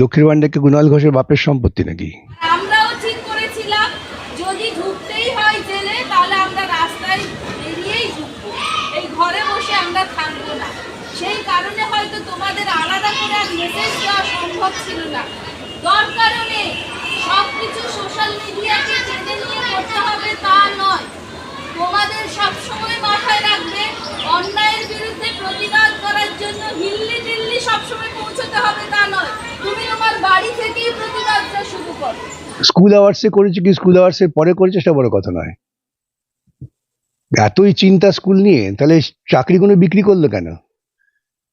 লক্ষ্মীর ভান্ডারকে কুণাল ঘোষের বাপের সম্পত্তি নাকি? আমরাও ঠিক করেছিলাম, যদি ঢুকতেই জেলে, তাহলে আমরা রাস্তায় বেরিয়েই ঘরে বসে আমরা থাকব না। সেই কারণে হয়তো তোমাদের আলাদা সম্ভব ছিল না। সব কিছু সোশ্যাল নিয়ে তোমাদের রাখবে, অন্যায়ের বিরুদ্ধে প্রতিবাদ করার জন্য হিল্লি দিল্লি সবসময় পৌঁছতে হবে তা নয় তুমি তোমার বাড়ি থেকেই প্রতিবাদটা শুরু করো স্কুল আওয়ার্সে করেছে কি? স্কুল আওয়ার্সের পরে করেছে সেটা বড় কথা নয়। এতই চিন্তা স্কুল নিয়ে তাহলে চাকরিগুলো বিক্রি করল কেন?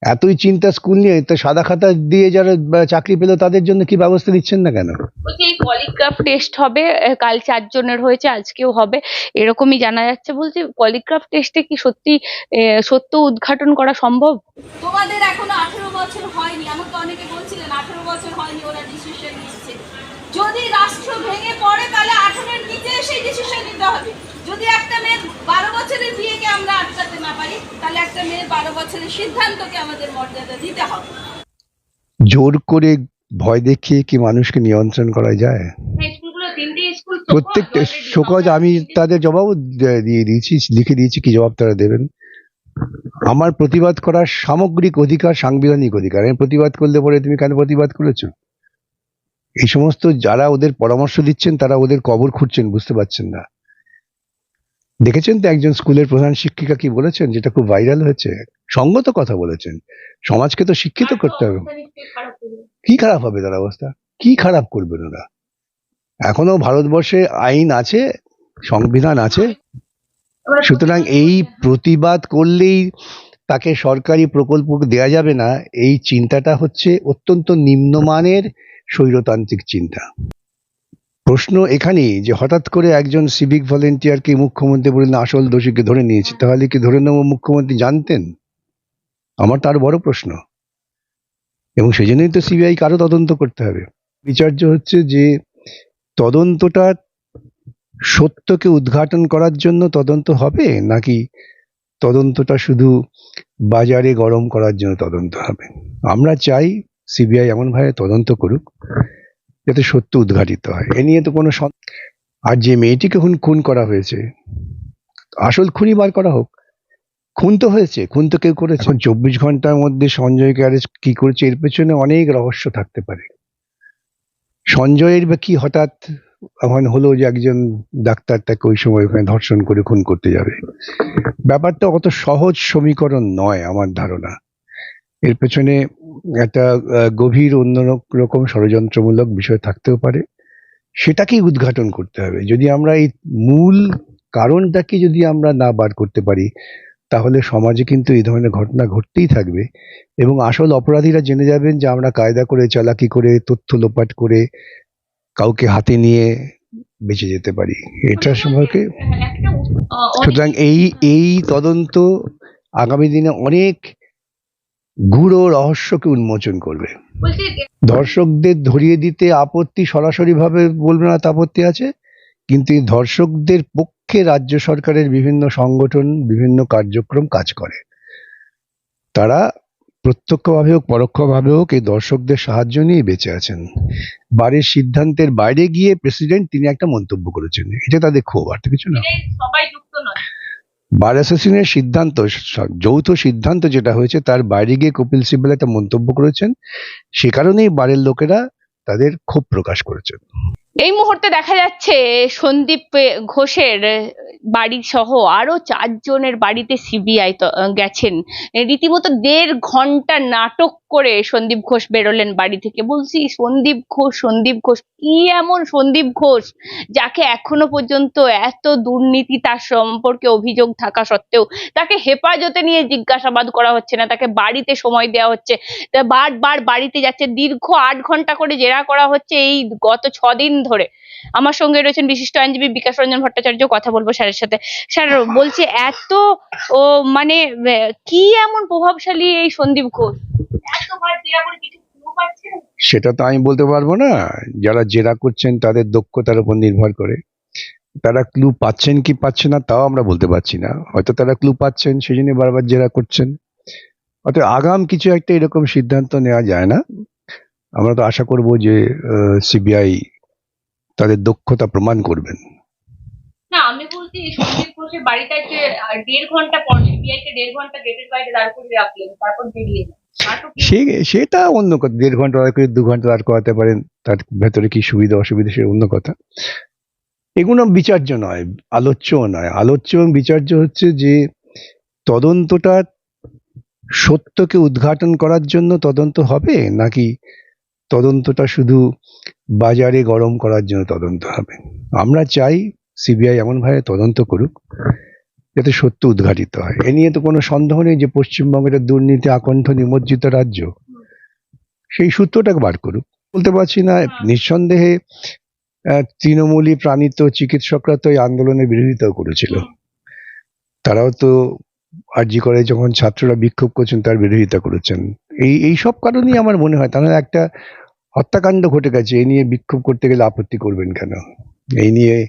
এতই চিন্তা স্কুল নিয়ে তা সাদা খাতা দিয়ে যারা চাকরি পেল তাদের জন্য কি ব্যবস্থা দিচ্ছেন না কেন? বলছি এই পলিগ্রাফ টেস্ট হবে কাল চারজনের হয়েছে আজকেও হবে এরকমই জানা যাচ্ছে বলছি পলিগ্রাফ টেস্টে কি সত্যি আহ, সত্য উদ্ঘাটন করা সম্ভব? তোমাদের এখনও আঠেরো বছর হয়নি আমাকে অনেকে বলছিলেন আঠেরো বছর হয়নি ওরা ডিসিশন নিচ্ছে। যদি রাষ্ট্র ভেঙে পড়ে তাহলে আঠেরোর নিচে সেই ডিসিশন নিতে হবে। যদি একটা মেয়ের বারো বছরের বিয়েকে আমরা আটকাতে না পারি তাহলে একটা মেয়ের বারো বছরের সিদ্ধান্তকে আমাদের মর্যাদা দিতে হবে। জোর করে ভয় দেখিয়ে কি মানুষকে নিয়ন্ত্রণ করা যায়? স্কুলগুলো তিনটে স্কুল প্রত্যেকটা শোকজ আমি তাদের জবাবও দিয়ে দিয়েছি লিখে দিয়েছি কি জবাব তারা দেবেন। আমার প্রতিবাদ করার সামগ্রিক অধিকার সাংবিধানিক অধিকার। আমি প্রতিবাদ করলে পরে তুমি কেন প্রতিবাদ করেছ? এই সমস্ত যারা ওদের পরামর্শ দিচ্ছেন তারা ওদের কবর খুঁড়ছেন বুঝতে পারছেন না। দেখেছেন তো একজন স্কুলের প্রধান শিক্ষিকা কি বলেছেন যেটা খুব ভাইরাল হয়েছে? সঙ্গত কথা বলেছেন। সমাজকে তো শিক্ষিত করতে হবে? কি খারাপ হবে তার অবস্থা? কি খারাপ করবেন ওরা? এখনও ভারতবর্ষে আইন আছে সংবিধান আছে। সুতরাং এই প্রতিবাদ করলেই তাকে সরকারি প্রকল্প দেয়া যাবে না। এই চিন্তাটা হচ্ছে অত্যন্ত নিম্নমানের স্বৈরতান্ত্রিক চিন্তা। প্রশ্ন এখানেই যে হঠাৎ করে একজন সিভিক ভলেন্টিয়ারকে মুখ্যমন্ত্রী বললেন আসল দোষীকে ধরে নিয়েছে। তাহলে কি ধরে নেব মুখ্যমন্ত্রী জানতেন? আমার তার বড় প্রশ্ন। এবং সেই জন্যই তো সিবিআই কারও তদন্ত করতে হবে। বিচার্য হচ্ছে যে তদন্তটা সত্যকে উদ্ঘাটন করার জন্য তদন্ত হবে নাকি তদন্তটা শুধু বাজারে গরম করার জন্য তদন্ত হবে? আমরা চাই সিবিআই এমনভাবে তদন্ত করুক যাতে সত্য উদ্ঘাটিত হয়। এ নিয়ে তো কোনো আর যে মেয়েটিকে খুন খুন করা হয়েছে, আসল খুনি বার করা হোক। খুন তো হয়েছে, খুন তো কেউ করেছে। চব্বিশ ঘণ্টার মধ্যে সঞ্জয়কে অ্যারেস্ট কি করেছে, এর পেছনে অনেক রহস্য থাকতে পারে। সঞ্জয়ের বা কি হঠাৎ এমন হলো যে একজন ডাক্তার তাকে ওই সময় ওখানে ধর্ষণ করে, খুন করতে যাবে। ব্যাপারটা অত সহজ সমীকরণ নয় আমার ধারণা। এর পেছনে একটা গভীর অন্য রকম ষড়যন্ত্রমূলক বিষয় থাকতেও পারে। সেটাকেই উদ্ঘাটন করতে হবে। যদি আমরা এই মূল কারণটাকে যদি আমরা না বার করতে পারি, তাহলে সমাজে কিন্তু এই ধরনের ঘটনা ঘটতেই থাকবে এবং আসল অপরাধীরা জেনে যাবেন যে আমরা কায়দা করে, চালাকি করে, তথ্য লোপাট করে কাউকে হাতে নিয়ে বেঁচে যেতে পারি। এটা সম্পর্কে সুতরাং এই এই তদন্ত আগামী দিনে অনেক গূঢ় রহস্যকে উন্মোচন করবে। ধর্ষকদের ধরিয়ে দিতে আপত্তি সরাসরি ভাবে বলবে না আপত্তি আছে। কিন্তু এই ধর্ষকদের পক্ষে রাজ্য সরকারের বিভিন্ন সংগঠন বিভিন্ন কার্যক্রম কাজ করে। তারা প্রত্যক্ষভাবে হোক পরোক্ষভাবে হোক এই দর্শকদের সাহায্য নিয়ে বেঁচে আছেন। বাড়ির সিদ্ধান্তের বাইরে গিয়ে প্রেসিডেন্ট তিনি একটা মন্তব্য করেছেন। এটা তাদের ক্ষোভ আর তো কিছু না। বার অ্যাসোসিয়েশনের সিদ্ধান্ত যৌথ সিদ্ধান্ত যেটা হয়েছে তার বাইরে গিয়ে কপিল সিব্বল একটা মন্তব্য করেছেন। সে কারণেই বারের লোকেরা তাদের ক্ষোভ প্রকাশ করেছেন। এই মুহূর্তে দেখা যাচ্ছে সন্দীপ ঘোষের বাড়ি সহ আরও চারজনের বাড়িতে সিবিআই গেছেন। রীতিমতো দেড় ঘণ্টা নাটক করে সন্দীপ ঘোষ বেরোলেন বাড়ি থেকে। বলছি সন্দীপ ঘোষ সন্দীপ ঘোষ কি এমন সন্দীপ ঘোষ যাকে এখনও পর্যন্ত এত দুর্নীতি তার সম্পর্কে অভিযোগ থাকা সত্ত্বেও তাকে হেফাজতে নিয়ে জিজ্ঞাসাবাদ করা হচ্ছে না, তাকে বাড়িতে সময় দেওয়া হচ্ছে বারবার বাড়িতে যাচ্ছে, দীর্ঘ আট ঘণ্টা করে জেরা করা হচ্ছে এই গত ছদিন ধরে আমার সঙ্গে রয়েছেন বিশিষ্ট আইনজীবী বিকাশ রঞ্জন ভট্টাচার্য, কথা বলব স্যারের সাথে স্যার বলছে এত, ও মানে কি এমন প্রভাবশালী এই সন্দীপ ঘোষ এতবার কিছু? সেটা তো আমি বলতে পারব না। যারা জেরা করছেন তাদের দক্ষতার উপর নির্ভর করে। তারা ক্লু পাচ্ছেন কি পাচ্ছে না তাও আমরা বলতে পারছি না। হয়তো তারা ক্লু পাচ্ছেন সেই জন্য বারবার জেরা করছেন। অতএব আগাম কিছু একটা এরকম সিদ্ধান্ত নেওয়া যায় না। আমরা তো আশা করব যে সিবিআই তাদের দক্ষতা প্রমাণ করবেন। না আমি ঘোষের বাড়িতে দেড় ঘণ্টা পর সিবিআই কে দেড় ঘণ্টা গেটের বাইরে দাঁড় করে রাখলেন তারপর বেরিয়ে? সে সেটা অন্য কথা। দেড় ঘণ্টা আর করে দু ঘণ্টা আর করাতে পারেন তার ভেতরে কি সুবিধা অসুবিধা সে অন্য কথা। এগুলো বিচার্য নয় আলোচ্যও নয়। আলোচ্য এবং বিচার্য হচ্ছে যে তদন্তটা সত্যকে উদ্ঘাটন করার জন্য তদন্ত হবে নাকি তদন্তটা শুধু বাজারে গরম করার জন্য তদন্ত হবে? আমরা চাই সিবিআই এমনভাবে তদন্ত করুক যাতে সত্য উদ্ঘাটিত হয়। এ নিয়ে তো কোনো সন্দেহ নেই যে পশ্চিমবঙ্গের দুর্নীতি আকণ্ঠ নিমজ্জিত রাজ্য। সেই সূত্রটাকে বার করুক। বলতে পারছি না, নিঃসন্দেহে তৃণমূলী প্রাণিত চিকিৎসকরা তো এই আন্দোলনের বিরোধিতাও করেছিল। তারাও তো আরজি করে যখন ছাত্ররা বিক্ষোভ করছেন, তার বিরোধিতা করেছেন। এই এই সব কারণেই আমার মনে হয়, তাহলে একটা হত্যাকাণ্ড ঘটে গেছে। এই নিয়ে বিক্ষোভ করতে গেলে আপত্তি করবেন কেন? এই নিয়ে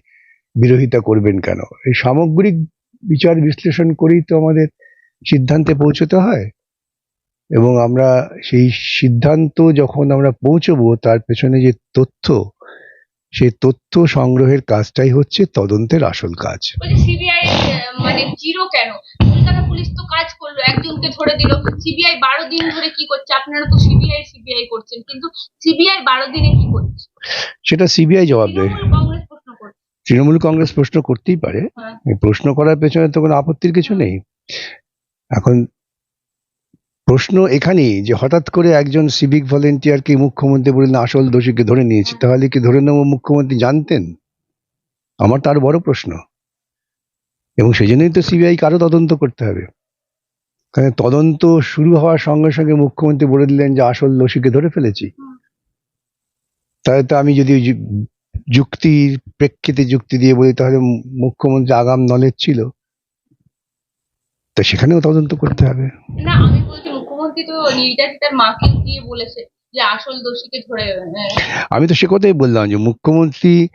বিরোধিতা করবেন কেন? এই সামগ্রিক বিচার বিশ্লেষণ করেই তো আমাদের সিদ্ধান্তে পৌঁছতে হয়। এবং আমরা সেই সিদ্ধান্ত যখন আমরা পৌঁছবো তার পেছনে যে তথ্য সেই তথ্য সংগ্রহের কাজটাই হচ্ছে তদন্তের আসল কাজ। সিবিআই মানে জিরো কেন? কলকাতা পুলিশ তো কাজ করল একজনকে ধরে দিল। সিবিআই বারো দিন ধরে কি করছে? আপনারা তো সিবিআই সিবিআই করছেন কিন্তু সিবিআই বারো দিনে কি করছে? সেটা সিবিআই জবাব দেয়। তৃণমূল কংগ্রেস প্রশ্ন করতেই পারে। হ্যাঁ। প্রশ্ন করার পেছনে তো কোনো আপত্তির কিছু নেই। এখন প্রশ্ন এখানেই যে হঠাৎ করে একজন সিভিক ভলেন্টিয়ারকে মুখ্যমন্ত্রী বললেন আসল দোষীকে ধরে নিয়েছি তাহলে কি ধরে নেব মুখ্যমন্ত্রী জানতেন? আমার তার বড় প্রশ্ন। এবং সেই জন্যই তো সিবিআই কারও তদন্ত করতে হবে। কারণ তদন্ত শুরু হওয়ার সঙ্গে সঙ্গে মুখ্যমন্ত্রী বলে দিলেন যে আসল দোষীকে ধরে ফেলেছি। তাহলে তো আমি যদি যুক্তির প্রেক্ষিতে যুক্তি দিয়ে বলি তাহলে মুখ্যমন্ত্রী আগাম নলেজ ছিল। তা সেখানেও তদন্ত করতে হবে। না আমি বলছি মুখ্যমন্ত্রী তো নির্যাতিতার মাকে দিয়ে বলেছে যে আসল দোষীকে ধরে আমি তো সে কথাই বললাম যে মুখ্যমন্ত্রী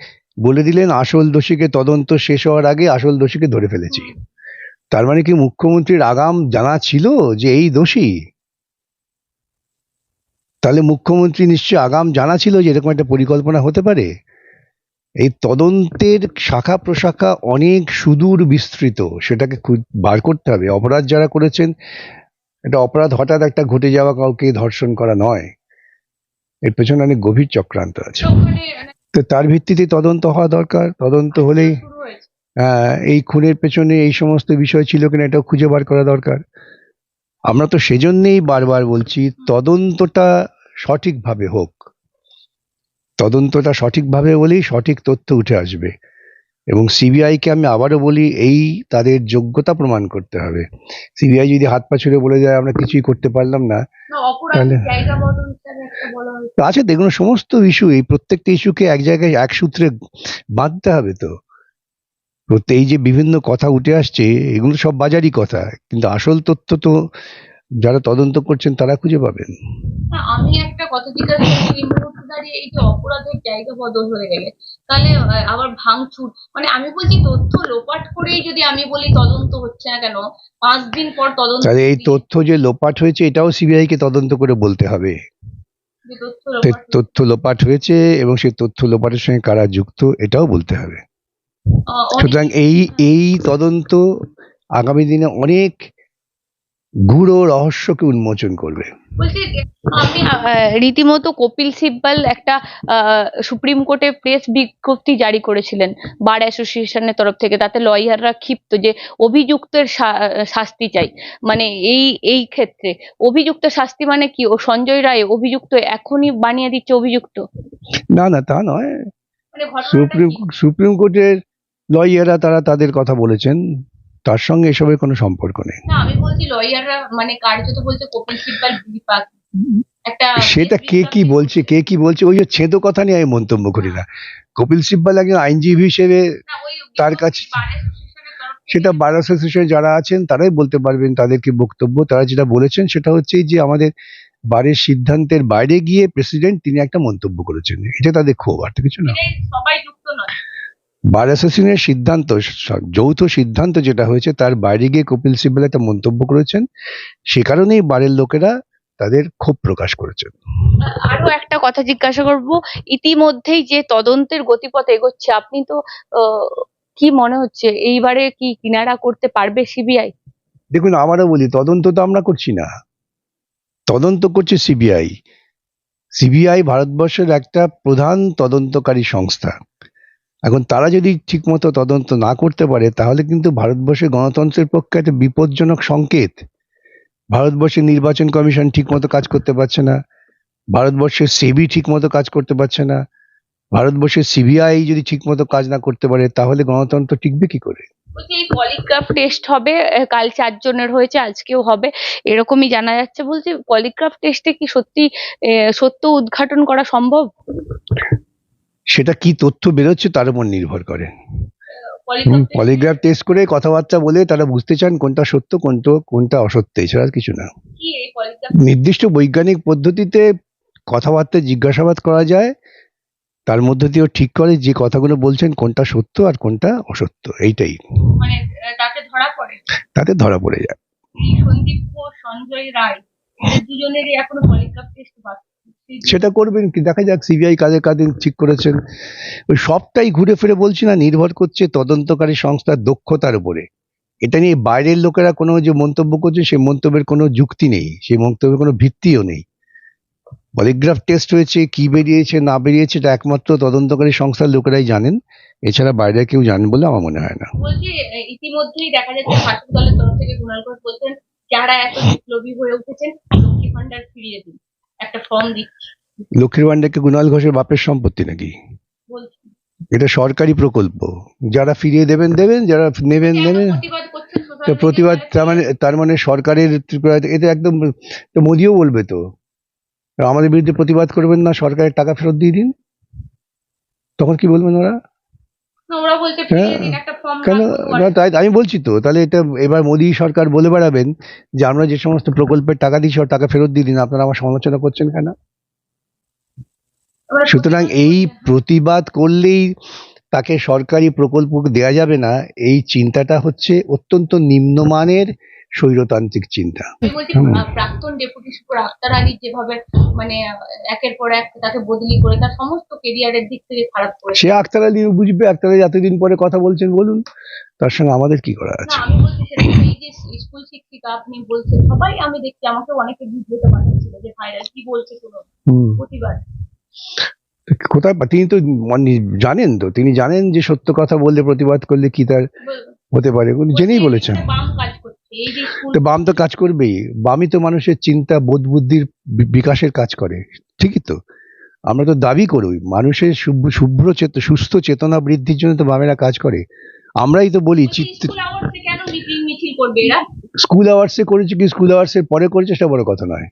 বলে দিলেন আসল দোষীকে তদন্ত শেষ হওয়ার আগে আসল দোষীকে ধরে ফেলেছি। তার মানে কি মুখ্যমন্ত্রীর আগাম জানা ছিল যে এই দোষী? তাহলে মুখ্যমন্ত্রী নিশ্চয়ই আগাম জানা ছিল যে এরকম একটা পরিকল্পনা হতে পারে? এই তদন্তের শাখা প্রশাখা অনেক সুদূর বিস্তৃত। সেটাকে বার করতে হবে। অপরাধ যারা করেছেন এটা অপরাধ হঠাৎ একটা ঘটে যাওয়া কাউকে ধর্ষণ করা নয়। এর পেছনে অনেক গভীর চক্রান্ত আছে। তো তার ভিত্তিতে তদন্ত হওয়া দরকার। তদন্ত হলেই শুরু এই খুনের পেছনে এই সমস্ত বিষয় ছিল কিনা এটাও খুঁজে বার করা দরকার। আমরা তো সেজন্যেই বারবার বলছি, তদন্তটা সঠিকভাবে হোক। তদন্তটা সঠিকভাবে হলেই সঠিক তথ্য উঠে আসবে। এবং সিবিআইকে আমি আবারও বলি এই তাদের যোগ্যতা প্রমাণ করতে হবে। সিবিআই যদি হাত পা ছুড়ে বলে যায় আমরা কিছুই করতে পারলাম না। তাহলে- আছে দেখুন সমস্ত ইস্যু এই প্রত্যেকটা ইস্যুকে এক জায়গায় এক সূত্রে বাঁধতে হবে তো। এই যে বিভিন্ন কথা উঠে আসছে এগুলো সব বাজারই কথা। কিন্তু আসল তথ্য তো যারা তদন্ত করছেন তারা খুঁজে পাবেন। একটা কথা জিজ্ঞাসা এই মুহূর্তে দাঁড়িয়ে এই যে অপরাধের জায়গা বদল হয়ে গেলে তাহলে আবার ভাঙচুর। মানে আমি বলছি তথ্য লোপাট করেই যদি আমি বলি তদন্ত হচ্ছে না কেন? পাঁচ দিন পর তদন্ত তাহলে এই তথ্য যে লোপাট হয়েছে এটাও সিবিআই কে তদন্ত করে বলতে হবে। তথ্য লোপাট হয়েছে এবং সেই তথ্য লোপাটের সঙ্গে কারা যুক্ত এটাও বলতে হবে। সুতরাং এই এই তদন্ত আগামী দিনে অনেক গূঢ় রহস্যকে উন্মোচন করবে। আমি আহ, রীতিমতো কপিল সিব্বাল একটা আহ, সুপ্রিম কোর্টে প্রেস বিজ্ঞপ্তি জারি করেছিলেন বার অ্যাসোসিয়েশনের তরফ থেকে। তাতে লয়াররা ক্ষিপ্ত যে অভিযুক্তের শাস্তি চাই। মানে এই এই ক্ষেত্রে। অভিযুক্ত শাস্তি মানে কি? ও সঞ্জয় রায় অভিযুক্ত এখনই বানিয়ে দিচ্ছে অভিযুক্ত? না না তা নয়। মানে সুপ্রিম? সুপ্রিম কোর্টের লয়াররা তারা তাদের কথা বলেছেন। তার সঙ্গে এসবের কোনো সম্পর্ক নেই। না আমি বলছি লয়াররা মানে কার্যত বলছে কপিল সিব্বাল বিপাক সেটা কে কি বলছে কে কি বলছে ওই যে ছেদো কথা নিয়ে আমি মন্তব্য করি না। কপিল সিব্বাল একজন আইনজীবী হিসেবে তার কাছে- সেটা বার অ্যাসোসিয়েশনে যারা আছেন তারাই বলতে পারবেন তাদের কি বক্তব্য। তারা যেটা বলেছেন সেটা হচ্ছে যে আমাদের বারের সিদ্ধান্তের বাইরে গিয়ে প্রেসিডেন্ট তিনি একটা মন্তব্য করেছেন। এটা তাদের ক্ষোভ আর তো কিছু না। সবাই যুক্ত নয়। বার অ্যাসোসিয়েশনের সিদ্ধান্ত যৌথ সিদ্ধান্ত যেটা হয়েছে তার বাইরে গিয়ে কপিল সিব্বল একটা মন্তব্য করেছেন। সে কারণেই বারের লোকেরা তাদের ক্ষোভ প্রকাশ করেছেন। আরও একটা কথা জিজ্ঞাসা করব ইতিমধ্যেই যে তদন্তের গতিপথ এগোচ্ছে আপনি তো কি মনে হচ্ছে? এইবারে কি কিনারা করতে পারবে সিবিআই? দেখুন আমারও বলি তদন্ত তো আমরা করছি না। তদন্ত করছে সিবিআই। সিবিআই ভারতবর্ষের একটা প্রধান তদন্তকারী সংস্থা। এখন তারা যদি ঠিকমতো তদন্ত না করতে পারে, তাহলে কিন্তু ভারতবর্ষের গণতন্ত্রের পক্ষে একটা বিপজ্জনক সংকেত। ভারতবর্ষের নির্বাচন কমিশন ঠিকমতো কাজ করতে পারছে না ভারতবর্ষের সেবি ঠিকমতো কাজ করতে পারছে না ভারতবর্ষের সিবিআই যদি ঠিকমতো কাজ না করতে পারে, তাহলে গণতন্ত্র টিকবে কি করে? এই পলিগ্রাফ টেস্ট হবে কাল চারজনের হয়েছে, আজকেও হবে, এরকমই জানা যাচ্ছে বলছি, পলিগ্রাফ টেস্টে কি সত্যি সত্য উদ্ঘাটন করা সম্ভব? সেটা কি তথ্য বেরোচ্ছে তার উপর নির্ভর করে। পলিগ্রাফ টেস্ট করে কথাবার্তা বলে তারা বুঝতে চান কোনটা সত্য কোনটা কোনটা অসত্য এছাড়া আর কিছু না। কি এই পলিগ্রাফ নির্দিষ্ট বৈজ্ঞানিক পদ্ধতিতে কথাবার্তা জিজ্ঞাসাবাদ করা যায় তার মধ্য দিয়েও ঠিক করে যে কথাগুলো বলছেন কোনটা সত্য আর কোনটা অসত্য এইটাই। মানে তাতে ধরা পড়ে? তাতে ধরা পড়ে যায়। সঞ্জয় রায় দুজনেরই এখনও পলিগ্রাফ টেস্ট বাকি। সেটা করবেন কি? দেখা যাক সিবিআই কাজে কাজে ঠিক করেছেন। ওই সবটাই ঘুরে ফিরে বলছি না নির্ভর করছে তদন্তকারী সংস্থার দক্ষতার উপরে। এটা নিয়ে বাইরের লোকেরা কোনো যে মন্তব্য করছে সেই মন্তব্যের কোনো যুক্তি নেই। সেই মন্তব্যের কোনো ভিত্তিও নেই। পলিগ্রাফ টেস্ট হয়েছে কি বেরিয়েছে না বেরিয়েছে এটা একমাত্র তদন্তকারী সংস্থার লোকেরাই জানেন। এছাড়া বাইরে কেউ জানেন বলে আমার মনে হয় না। বলছি ইতিমধ্যেই দেখা যাচ্ছে শাসক দলের তরফ থেকে কুণাল ঘোষ বলছেন যারা এত বিপ্লবী হয়ে উঠেছেন লক্ষ্মী ভান্ডার ফিরিয়ে দিন। একটা ফর্ম দিচ্ছি। লক্ষ্মীর ভান্ডারকে কুণাল ঘোষের বাপের সম্পত্তি নাকি? এটা সরকারি প্রকল্প। যারা ফিরিয়ে দেবেন দেবেন যারা নেবেন নেবেন। প্রতিবাদ তো প্রতিবাদ তার মানে তার মানে সরকারের এটা একদম তো মোদিও বলবে তো আমাদের বিরুদ্ধে প্রতিবাদ করবেন না সরকারের টাকা ফেরত দিয়ে দিন। তখন কি বলবেন ওরা? ওরা বলছে হ্যাঁ, একটা ফর্ম কেন? না তাই আমি বলছি তো তাহলে এটা এবার মোদী সরকার বলে বেড়াবেন যে আমরা যে সমস্ত প্রকল্পের টাকা দিচ্ছি ওর টাকা ফেরত দিয়ে দিন আপনারা আমার সমালোচনা করছেন কেন? সুতরাং এই প্রতিবাদ করলেই তাকে সরকারি প্রকল্প দেয়া যাবে না এই চিন্তাটা হচ্ছে অত্যন্ত নিম্নমানের স্বৈরতান্ত্রিক চিন্তা। প্রাক্তন ডেপুটি সুপার আক্তার আলী যেভাবে মানে একের পর এক তাকে বদলি করে তার সমস্ত কেরিয়ারের দিক থেকে খারাপ করেছে সে আক্তার আলী বুঝবে আক্তার আলী এতদিন পরে কথা বলছেন বলুন। তার সঙ্গে আমাদের কি করা আছে? আমি বলছি যে স্কুল শিক্ষিকা আপনি বলছেন সবাই আমি দেখছি আমাকে অনেকে ভিডিওতে পাঠিয়েছিল যে ভাইরাল কি বলছে হুম। প্রতিবাদ কোথায় তিনি তো মানে জানেন তো তিনি জানেন যে সত্য কথা বললে প্রতিবাদ করলে কি তার হতে পারে জেনেই বলছি, বলেছেন। তো বাম তো কাজ করবেই। বামই তো মানুষের চিন্তা বোধ বুদ্ধির বিকাশের কাজ করে। ঠিকই তো। আমরা তো দাবি করি মানুষের শুভ্র সুস্থ চেতনা বৃদ্ধির জন্য তো বামেরা কাজ করে। আমরাই তো বলি স্কুল আওয়ার্সে স্কুল করেছে কি? স্কুল আওয়ার্সের পরে করেছে সেটা বড় কথা নয়।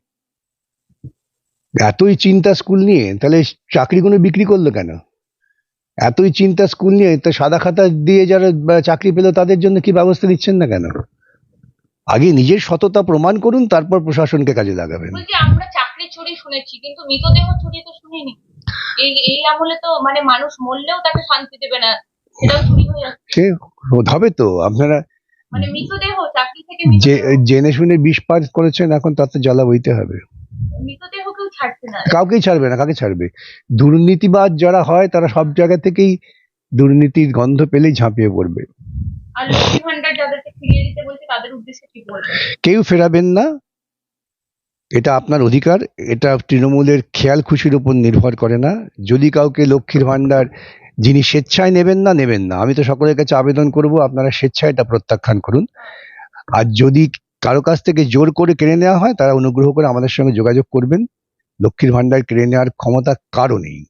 এতই চিন্তা স্কুল নিয়ে তাহলে চাকরিগুলো বিক্রি করল কেন? এতই চিন্তা স্কুল নিয়ে তো সাদা খাতা দিয়ে যারা চাকরি পেল তাদের জন্য কি ব্যবস্থা নিচ্ছেন না কেন? আগে নিজের সততা প্রমাণ করুন তারপর প্রশাসনকে কাজে লাগাবেন। আমরা চাকরি চুরি শুনেছি কিন্তু মৃতদেহ চুরি তো শুনিনি। এই এই আমলে তো মানে মানুষ মরলেও তাকে শান্তি দেবে না সেটাও চুরি হয়ে সে হবে তো আপনারা মানে মৃতদেহ চাকরি থেকে যে জেনে শুনে বিষ পার করেছেন এখন তাতে জ্বালা বইতে হবে। কাউকেই ছাড়বে না কাকে ছাড়বে? দুর্নীতিবাদ যারা হয় তারা সব জায়গা থেকেই দুর্নীতির গন্ধ পেলেই ঝাঁপিয়ে পড়বে। ভান্ডার কেউ ফেরাবেন না। এটা আপনার অধিকার। এটা তৃণমূলের খেয়াল খুশির উপর নির্ভর করে না। যদি কাউকে লক্ষ্মীর ভাণ্ডার যিনি স্বেচ্ছায় নেবেন না নেবেন না। আমি তো সকলের কাছে আবেদন করব, আপনারা স্বেচ্ছায় এটা প্রত্যাখ্যান করুন। আর যদি কারও কাছ থেকে জোর করে কেড়ে নেওয়া হয়, তারা অনুগ্রহ করে আমাদের সঙ্গে যোগাযোগ করবেন। লক্ষ্মীর ভাণ্ডার কেড়ে নেওয়ার ক্ষমতা কারও নেই।